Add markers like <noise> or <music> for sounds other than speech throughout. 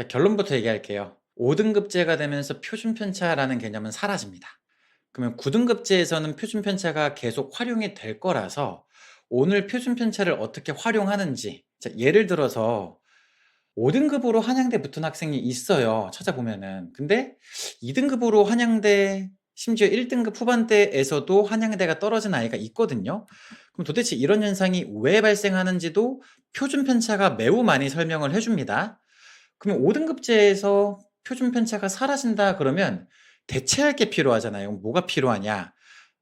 자, 결론부터 얘기할게요. 5등급제가 되면서 표준 편차라는 개념은 사라집니다. 그러면 9등급제에서는 표준 편차가 계속 활용이 될 거라서 오늘 표준 편차를 어떻게 활용하는지 자, 예를 들어서 5등급으로 한양대 붙은 학생이 있어요. 찾아보면은. 근데 2등급으로 한양대 심지어 1등급 후반대에서도 한양대가 떨어진 아이가 있거든요. 그럼 도대체 이런 현상이 왜 발생하는지도 표준 편차가 매우 많이 설명을 해줍니다. 그러면 5등급제에서 표준 편차가 사라진다 그러면 대체할 게 필요하잖아요. 뭐가 필요하냐?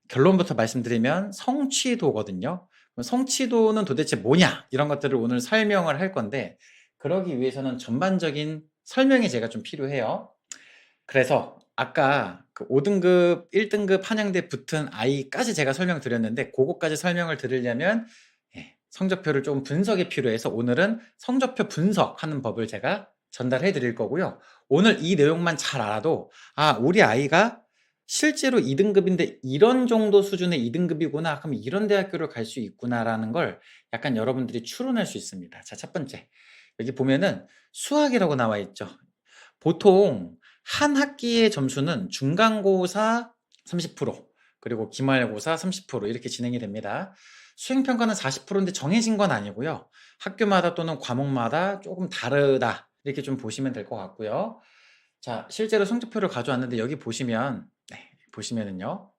결론부터 말씀드리면 성취도거든요. 그럼 성취도는 도대체 뭐냐? 이런 것들을 오늘 설명을 할 건데 그러기 위해서는 전반적인 설명이 제가 좀 필요해요. 그래서 아까 그 5등급, 1등급 한양대 붙은 아이까지 제가 설명드렸는데 그거까지 설명을 드리려면 예, 성적표를 좀 분석이 필요해서 오늘은 성적표 분석하는 법을 제가 전달해 드릴 거고요. 오늘 이 내용만 잘 알아도 아, 우리 아이가 실제로 2등급인데 이런 정도 수준의 2등급이구나. 그럼 이런 대학교를 갈 수 있구나라는 걸 약간 여러분들이 추론할 수 있습니다. 자, 첫 번째. 여기 보면은 수학이라고 나와 있죠. 보통 한 학기의 점수는 중간고사 30% 그리고 기말고사 30% 이렇게 진행이 됩니다. 수행평가는 40%인데 정해진 건 아니고요. 학교마다 또는 과목마다 조금 다르다 이렇게 좀 보시면 될 것 같고요. 자, 실제로 성적표를 가져왔는데 여기 보시면 네, 보시면은요.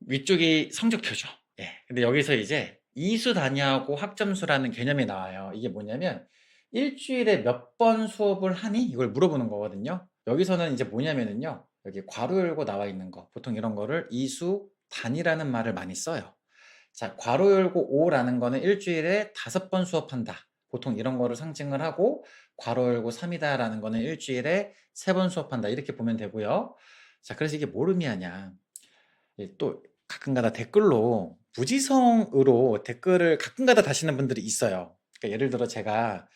위쪽이 성적표죠. 예. 근데 여기서 이제 이수 단위하고 학점수라는 개념이 나와요. 이게 뭐냐면 일주일에 몇 번 수업을 하니? 이걸 물어보는 거거든요. 여기서는 이제 뭐냐면은요. 여기 괄호 열고 나와 있는 거. 보통 이런 거를 이수 단위라는 말을 많이 써요. 자, 괄호 열고 5라는 거는 일주일에 다섯 번 수업한다. 보통 이런 거를 상징을 하고 괄호 열고 3이다라는 거는 일주일에 세 번 수업한다. 이렇게 보면 되고요. 자, 그래서 이게 뭘 의미하냐? 예, 또 가끔가다 댓글로 무지성으로 댓글을 가끔가다 다시는 분들이 있어요. 그러니까 예를 들어 제가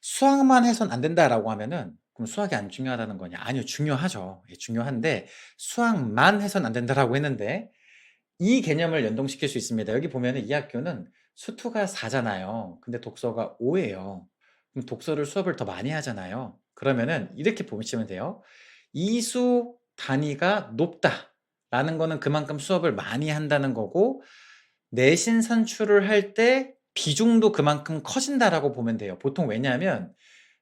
수학만 해선 안 된다라고 하면은 그럼 수학이 안 중요하다는 거냐? 아니요, 중요하죠. 예, 중요한데 수학만 해선 안 된다라고 했는데 이 개념을 연동시킬 수 있습니다. 여기 보면은 이 학교는 수투가 4잖아요. 근데 독서가 5예요. 그럼 독서를 수업을 더 많이 하잖아요. 그러면은 이렇게 보시면 돼요. 이수 단위가 높다라는 거는 그만큼 수업을 많이 한다는 거고 내신 산출을 할 때 비중도 그만큼 커진다라고 보면 돼요. 보통 왜냐하면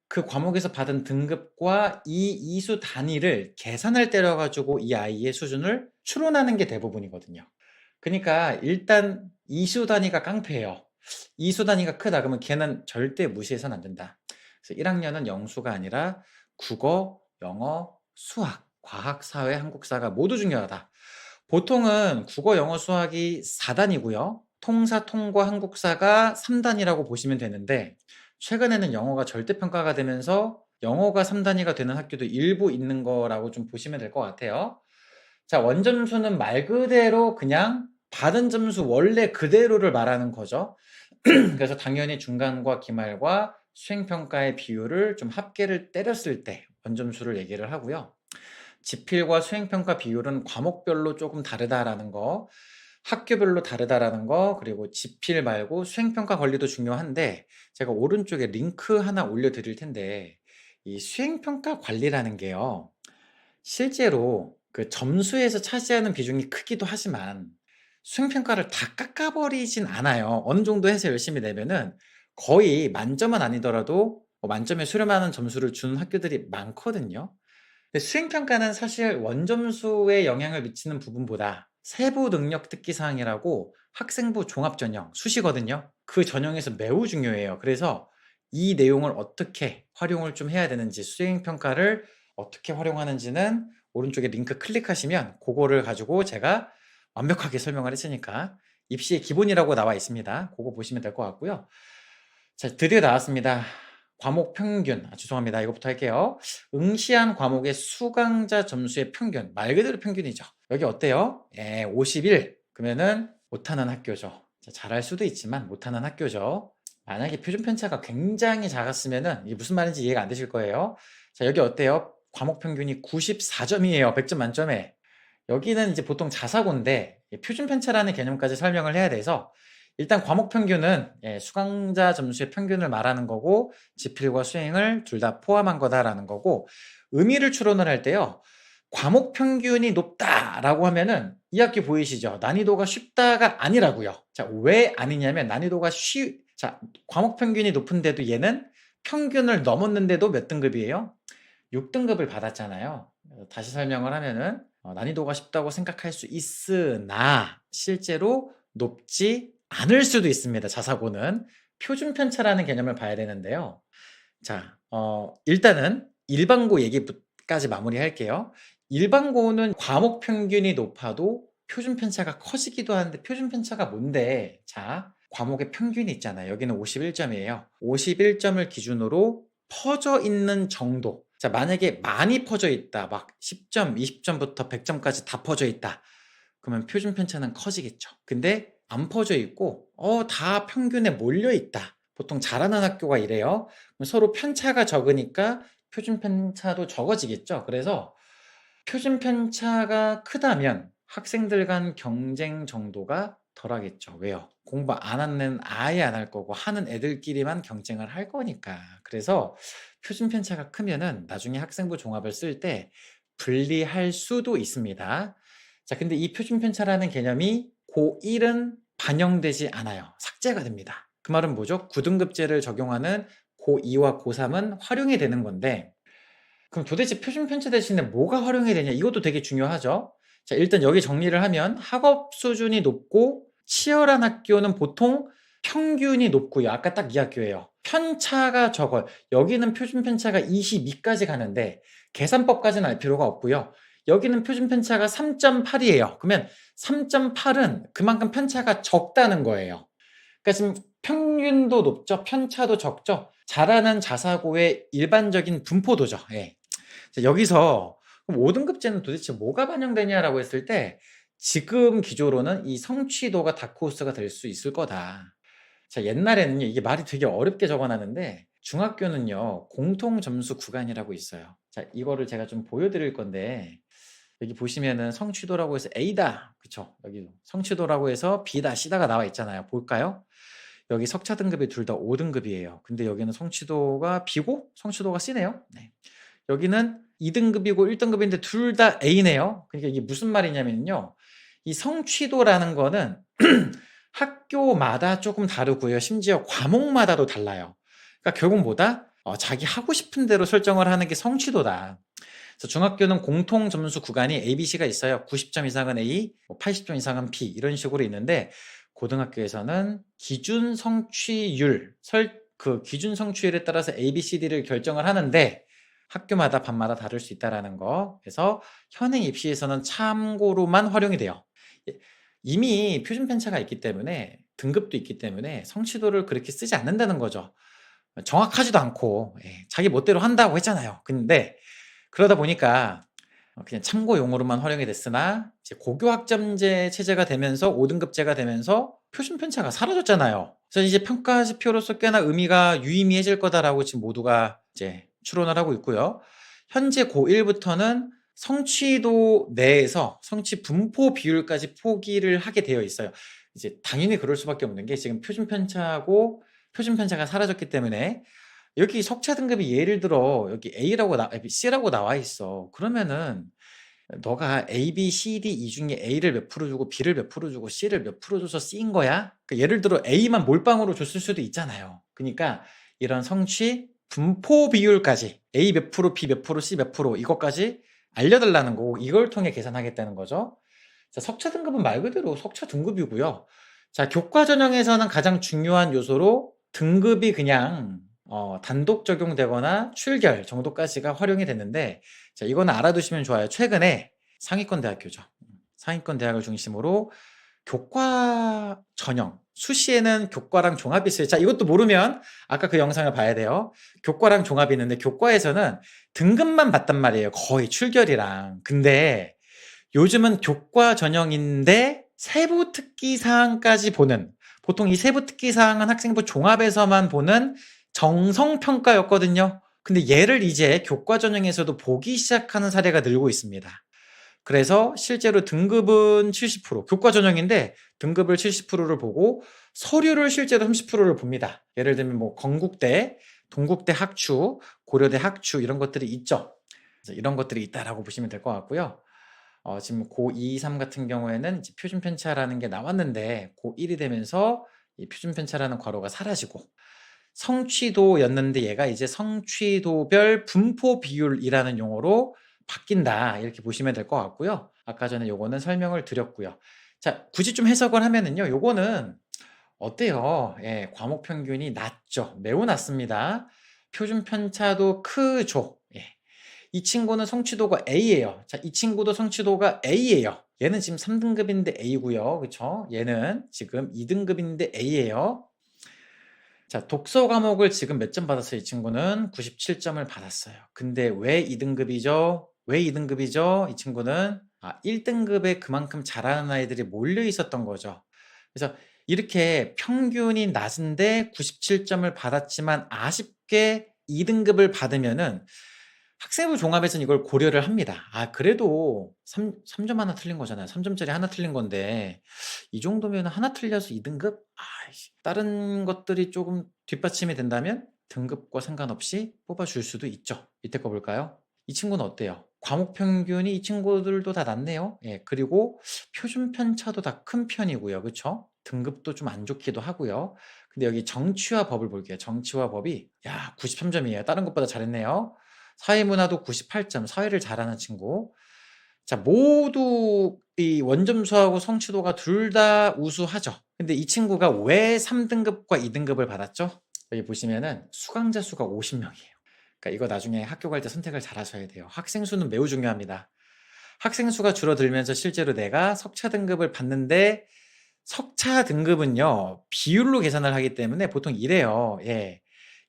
그 과목에서 받은 등급과 이 이수 단위를 계산을 때려 가지고 이 아이의 수준을 추론하는 게 대부분이거든요. 그러니까 일단 이수 단위가 깡패예요. 이수 단위가 크다 그러면 걔는 절대 무시해서는 안 된다. 그래서 1학년은 영수가 아니라 국어, 영어, 수학, 과학, 사회, 한국사가 모두 중요하다. 보통은 국어, 영어, 수학이 4단이고요. 통사, 통과, 한국사가 3단이라고 보시면 되는데 최근에는 영어가 절대평가가 되면서 영어가 3단위가 되는 학교도 일부 있는 거라고 좀 보시면 될 것 같아요. 자, 원점수는 말 그대로 그냥 받은 점수 원래 그대로를 말하는 거죠. <clears throat> 그래서 당연히 중간과 기말과 수행평가의 비율을 좀 합계를 때렸을 때 원점수를 얘기를 하고요. 지필과 수행평가 비율은 과목별로 조금 다르다라는 거, 학교별로 다르다라는 거, 그리고 지필 말고 수행평가 권리도 중요한데, 제가 오른쪽에 링크 하나 올려드릴 텐데, 이 수행평가 관리라는 게요, 실제로 그 점수에서 차지하는 비중이 크기도 하지만, 수행평가를 다 깎아버리진 않아요. 어느 정도 해서 열심히 내면은 거의 만점은 아니더라도 뭐 만점에 수렴하는 점수를 주는 학교들이 많거든요. 근데 수행평가는 사실 원점수에 영향을 미치는 부분보다 세부 능력 특기 사항이라고 학생부 종합 전형 수시거든요. 그 전형에서 매우 중요해요. 그래서 이 내용을 어떻게 활용을 좀 해야 되는지 수행평가를 어떻게 활용하는지는 오른쪽에 링크 클릭하시면 그거를 가지고 제가 완벽하게 설명을 했으니까 입시의 기본이라고 나와 있습니다. 그거 보시면 될 것 같고요. 자, 드디어 나왔습니다. 과목 평균. 아, 죄송합니다. 이거부터 할게요. 응시한 과목의 수강자 점수의 평균. 말 그대로 평균이죠. 여기 어때요? 예, 51. 그러면은 못하는 학교죠. 자, 잘할 수도 있지만 못하는 학교죠. 만약에 표준 편차가 굉장히 작았으면은 이게 무슨 말인지 이해가 안 되실 거예요. 자, 여기 어때요? 과목 평균이 94점이에요. 100점 만점에. 여기는 이제 보통 자사고인데 표준 편차라는 개념까지 설명을 해야 돼서 일단 과목 평균은 예, 수강자 점수의 평균을 말하는 거고 지필과 수행을 둘 다 포함한 거다라는 거고 의미를 추론을 할 때요. 과목 평균이 높다라고 하면은 이 학기 보이시죠? 난이도가 쉽다가 아니라고요. 자, 왜 아니냐면 난이도가 쉬 자, 과목 평균이 높은데도 얘는 평균을 넘었는데도 몇 등급이에요? 6등급을 받았잖아요. 다시 설명을 하면은 어, 난이도가 쉽다고 생각할 수 있으나 실제로 높지 않을 수도 있습니다. 자사고는 표준 편차라는 개념을 봐야 되는데요. 자, 어, 일단은 일반고 얘기까지 마무리할게요. 일반고는 과목 평균이 높아도 표준 편차가 커지기도 하는데 표준 편차가 뭔데? 자, 과목의 평균이 있잖아요. 여기는 51점이에요. 51점을 기준으로 퍼져 있는 정도. 자, 만약에 많이 퍼져 있다. 막 10점, 20점부터 100점까지 다 퍼져 있다. 그러면 표준 편차는 커지겠죠. 근데 안 퍼져 있고, 어, 다 평균에 몰려 있다. 보통 잘하는 학교가 이래요. 서로 편차가 적으니까 표준 편차도 적어지겠죠. 그래서 표준 편차가 크다면 학생들 간 경쟁 정도가 덜 하겠죠. 왜요? 공부 안 하는 아예 안 할 거고 하는 애들끼리만 경쟁을 할 거니까. 그래서 표준 편차가 크면은 나중에 학생부 종합을 쓸 때 분리할 수도 있습니다. 자, 근데 이 표준 편차라는 개념이 고1은 반영되지 않아요. 삭제가 됩니다. 그 말은 뭐죠? 9등급제를 적용하는 고2와 고3은 활용이 되는 건데 그럼 도대체 표준 편차 대신에 뭐가 활용이 되냐? 이것도 되게 중요하죠. 자, 일단 여기 정리를 하면 학업 수준이 높고 치열한 학교는 보통 평균이 높고요. 아까 딱 이 학교예요. 편차가 적어요. 여기는 표준 편차가 22까지 가는데 계산법까지는 알 필요가 없고요. 여기는 표준 편차가 3.8이에요. 그러면 3.8은 그만큼 편차가 적다는 거예요. 그러니까 지금 평균도 높죠. 편차도 적죠. 잘하는 자사고의 일반적인 분포도죠. 예. 자, 여기서 그럼 5등급제는 도대체 뭐가 반영되냐라고 했을 때 지금 기조로는 이 성취도가 다크호스가 될 수 있을 거다. 자, 옛날에는요, 이게 말이 되게 어렵게 적어놨는데, 중학교는요, 공통 점수 구간이라고 있어요. 자, 이거를 제가 좀 보여드릴 건데, 여기 보시면은 성취도라고 해서 A다. 그쵸? 여기 성취도라고 해서 B다, C다가 나와 있잖아요. 볼까요? 여기 석차 등급이 둘 다 5등급이에요. 근데 여기는 성취도가 B고 성취도가 C네요. 네. 여기는 2등급이고 1등급인데 둘 다 A네요. 그러니까 이게 무슨 말이냐면요. 이 성취도라는 거는 <clears throat> 학교마다 조금 다르고요. 심지어 과목마다도 달라요. 그러니까 결국 뭐다? 어, 자기 하고 싶은 대로 설정을 하는 게 성취도다. 그래서 중학교는 공통 점수 구간이 A, B, C가 있어요. 90점 이상은 A, 80점 뭐 이상은 B 이런 식으로 있는데 고등학교에서는 기준 성취율, 설, 그 기준 성취율에 따라서 A, B, C, D를 결정을 하는데 학교마다 반마다 다를 수 있다라는 거. 그래서 현행 입시에서는 참고로만 활용이 돼요. 예, 이미 표준 편차가 있기 때문에 등급도 있기 때문에 성취도를 그렇게 쓰지 않는다는 거죠. 정확하지도 않고 예, 자기 멋대로 한다고 했잖아요. 근데 그러다 보니까 그냥 참고용으로만 활용이 됐으나 이제 고교 학점제 체제가 되면서 5등급제가 되면서 표준 편차가 사라졌잖아요. 그래서 이제 평가 지표로서 꽤나 의미가 유의미해질 거다라고 지금 모두가 이제 추론을 하고 있고요. 현재 고1부터는 성취도 내에서 성취 분포 비율까지 포기를 하게 되어 있어요. 이제 당연히 그럴 수밖에 없는 게 지금 표준 편차고 표준 편차가 사라졌기 때문에 여기 석차 등급이 예를 들어 여기 A라고 나, C라고 나와 있어. 그러면은 너가 A, B, C, D 이 중에 A를 몇 프로 주고 B를 몇 프로 주고 C를 몇 프로 줘서 C인 거야? 그러니까 예를 들어 A만 몰빵으로 줬을 수도 있잖아요. 그러니까 이런 성취 분포 비율까지 A 몇 프로, B 몇 프로, C 몇 프로 이것까지 알려달라는 거고 이걸 통해 계산하겠다는 거죠. 자, 석차 등급은 말 그대로 석차 등급이고요. 자, 교과 전형에서는 가장 중요한 요소로 등급이 그냥 어, 단독 적용되거나 출결 정도까지가 활용이 됐는데 자, 이거는 알아두시면 좋아요. 최근에 상위권 대학교죠. 상위권 대학을 중심으로 교과 전형 수시에는 교과랑 종합이 있어요. 자, 이것도 모르면 아까 그 영상을 봐야 돼요. 교과랑 종합이 있는데 교과에서는 등급만 봤단 말이에요. 거의 출결이랑. 근데 요즘은 교과 전형인데 세부 특기 사항까지 보는 보통 이 세부 특기 사항은 학생부 종합에서만 보는 정성 평가였거든요. 근데 얘를 이제 교과 전형에서도 보기 시작하는 사례가 늘고 있습니다. 그래서 실제로 등급은 70%, 교과 전형인데 등급을 70%를 보고 서류를 실제로 30%를 봅니다. 예를 들면 뭐 건국대, 동국대 학추, 고려대 학추 이런 것들이 있죠. 이런 것들이 있다라고 보시면 될 것 같고요. 어, 지금 고2, 3 같은 경우에는 표준 편차라는 게 나왔는데 고1이 되면서 이 표준 편차라는 괄호가 사라지고 성취도였는데 얘가 이제 성취도별 분포 비율이라는 용어로 바뀐다. 이렇게 보시면 될 것 같고요. 아까 전에 요거는 설명을 드렸고요. 자, 굳이 좀 해석을 하면은요. 요거는 어때요? 예, 과목 평균이 낮죠. 매우 낮습니다. 표준 편차도 크죠. 예. 이 친구는 성취도가 A예요. 자, 이 친구도 성취도가 A예요. 얘는 지금 3등급인데 A고요. 그쵸? 얘는 지금 2등급인데 A예요. 자, 독서 과목을 지금 몇 점 받았어요? 이 친구는 97점을 받았어요. 근데 왜 2등급이죠? 왜 2등급이죠? 이 친구는 아, 1등급에 그만큼 잘하는 아이들이 몰려 있었던 거죠. 그래서 이렇게 평균이 낮은데 97점을 받았지만 아쉽게 2등급을 받으면은 학생부 종합에서는 이걸 고려를 합니다. 아, 그래도 3, 3점 하나 틀린 거잖아요. 3점짜리 하나 틀린 건데, 이 정도면 하나 틀려서 2등급? 아이씨, 다른 것들이 조금 뒷받침이 된다면 등급과 상관없이 뽑아줄 수도 있죠. 밑에 거 볼까요? 이 친구는 어때요? 과목 평균이 이 친구들도 다 낮네요. 예, 그리고 표준 편차도 다 큰 편이고요. 그쵸? 등급도 좀 안 좋기도 하고요. 근데 여기 정치와 법을 볼게요. 정치와 법이, 야, 93점이에요. 다른 것보다 잘했네요. 사회문화도 98점, 사회를 잘하는 친구. 자, 모두 이 원점수하고 성취도가 둘 다 우수하죠. 근데 이 친구가 왜 3등급과 2등급을 받았죠? 여기 보시면은 수강자 수가 50명이에요. 그러니까 이거 나중에 학교 갈 때 선택을 잘 하셔야 돼요. 학생 수는 매우 중요합니다. 학생 수가 줄어들면서 실제로 내가 석차 등급을 받는데 석차 등급은요, 비율로 계산을 하기 때문에 보통 이래요. 예.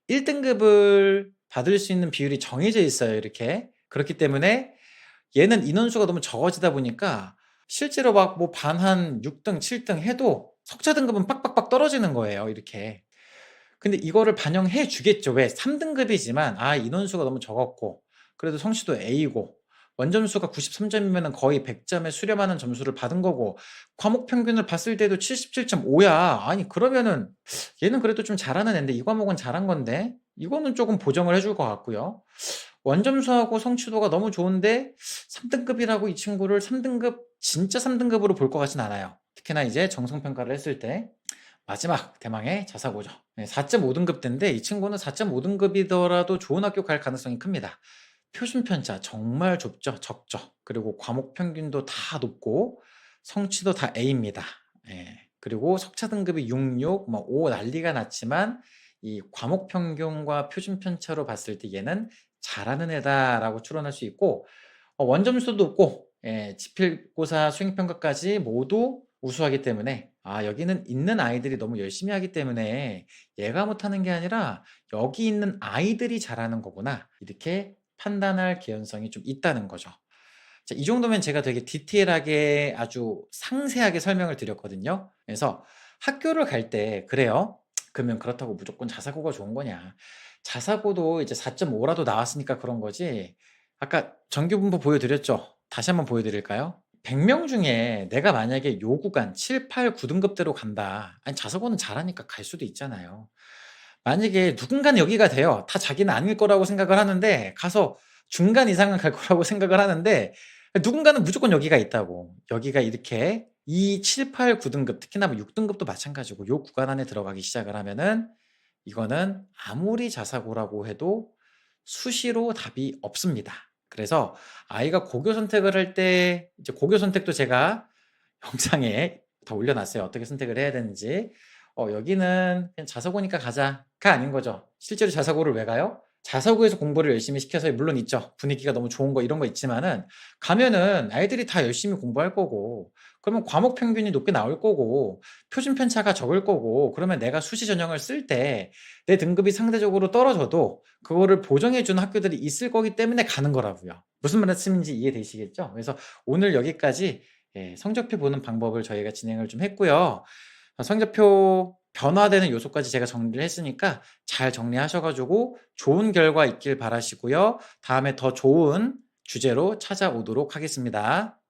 1등급을 받을 수 있는 비율이 정해져 있어요. 이렇게. 그렇기 때문에 얘는 인원수가 너무 적어지다 보니까 실제로 막 뭐 반 한 6등, 7등 해도 석차 등급은 빡빡빡 떨어지는 거예요. 이렇게. 근데 이거를 반영해 주겠죠. 왜? 3등급이지만 아, 인원수가 너무 적었고 그래도 성취도 A고 원점수가 93점이면 거의 100점에 수렴하는 점수를 받은 거고 과목 평균을 봤을 때도 77.5야. 아니 그러면은 얘는 그래도 좀 잘하는 애인데 이 과목은 잘한 건데 이거는 조금 보정을 해줄 것 같고요. 원점수하고 성취도가 너무 좋은데 3등급이라고 이 친구를 3등급 진짜 3등급으로 볼 것 같진 않아요. 특히나 이제 정성평가를 했을 때 마지막 대망의 자사고죠. 4.5등급 대인데 이 친구는 4.5등급이더라도 좋은 학교 갈 가능성이 큽니다. 표준 편차 정말 좁죠, 적죠. 그리고 과목 평균도 다 높고 성취도 다 A입니다. 예. 그리고 석차 등급이 6, 6, 뭐5 난리가 났지만 이 과목 평균과 표준 편차로 봤을 때 얘는 잘하는 애다라고 추론할 수 있고 어, 원점수도 높고 예, 지필고사 수행평가까지 모두 우수하기 때문에 아 여기는 있는 아이들이 너무 열심히 하기 때문에 얘가 못하는 게 아니라 여기 있는 아이들이 잘하는 거구나 이렇게 판단할 개연성이 좀 있다는 거죠. 자, 이 정도면 제가 되게 디테일하게 아주 상세하게 설명을 드렸거든요. 그래서 학교를 갈 때 그래요. 그러면 그렇다고 무조건 자사고가 좋은 거냐. 자사고도 이제 4.5라도 나왔으니까 그런 거지. 아까 정규분포 보여드렸죠? 다시 한번 보여드릴까요? 100명 중에 내가 만약에 요 구간 7, 8, 9등급대로 간다. 아니, 자사고는 잘하니까 갈 수도 있잖아요. 만약에 누군가는 여기가 돼요. 다 자기는 아닐 거라고 생각을 하는데 가서 중간 이상은 갈 거라고 <laughs> 생각을 하는데 누군가는 무조건 여기가 있다고. 여기가 이렇게 이 7, 8, 9등급 특히나 뭐 6등급도 마찬가지고 요 구간 안에 들어가기 시작을 하면은 이거는 아무리 자사고라고 해도 수시로 답이 없습니다. 그래서 아이가 고교 선택을 할 때 이제 고교 선택도 제가 <laughs> 영상에 다 올려놨어요. 어떻게 선택을 해야 되는지. 어, 여기는 그냥 자사고니까 가자가 아닌 거죠. 실제로 자사고를 왜 가요? 자사고에서 공부를 열심히 시켜서 물론 있죠. 분위기가 너무 좋은 거 이런 거 있지만은 가면은 아이들이 다 열심히 공부할 거고 그러면 과목 평균이 높게 나올 거고 표준 편차가 적을 거고 그러면 내가 수시 전형을 쓸 때 내 등급이 상대적으로 떨어져도 그거를 보정해 주는 학교들이 있을 거기 때문에 가는 거라고요. 무슨 말씀인지 이해되시겠죠? 그래서 오늘 여기까지 예, 성적표 보는 방법을 저희가 진행을 좀 했고요. 성적표 변화되는 요소까지 제가 정리를 했으니까 잘 정리하셔가지고 좋은 결과 있길 바라시고요. 다음에 더 좋은 주제로 찾아오도록 하겠습니다.